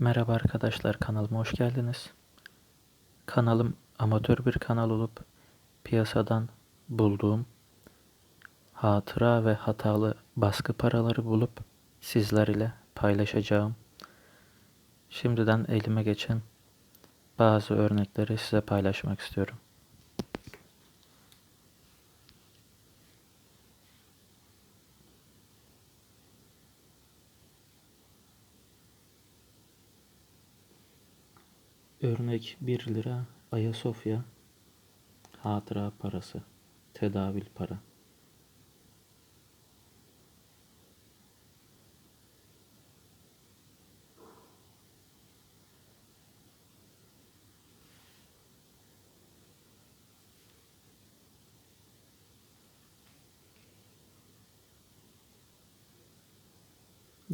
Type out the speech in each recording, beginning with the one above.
Merhaba arkadaşlar kanalıma hoş geldiniz. Kanalım amatör bir kanal olup piyasadan bulduğum hatıra ve hatalı baskı paraları bulup sizler ile paylaşacağım. Şimdiden elime geçen bazı örnekleri size paylaşmak istiyorum. Örnek 1 lira Ayasofya hatıra parası, tedavül para.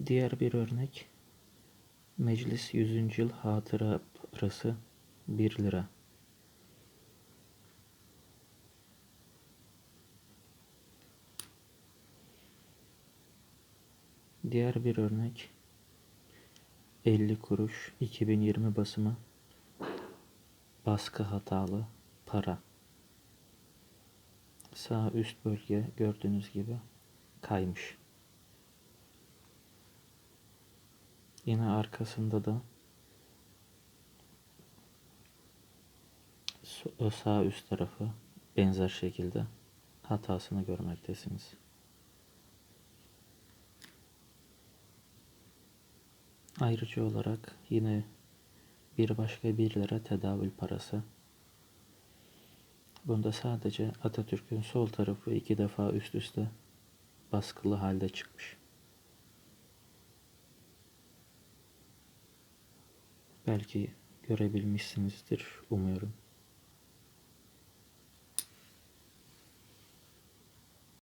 Diğer bir örnek Meclis 100. Yıl Hatıra Parası 1 lira. Diğer bir örnek 50 kuruş 2020 basımı baskı hatalı para. Sağ üst bölge gördüğünüz gibi kaymış. Yine arkasında da sağ üst tarafı benzer şekilde hatasını görmektesiniz. Ayrıca olarak yine bir başka 1 lira tedavül parası. Bunda sadece Atatürk'ün sol tarafı iki defa üst üste baskılı halde çıkmış. Belki görebilmişsinizdir umuyorum.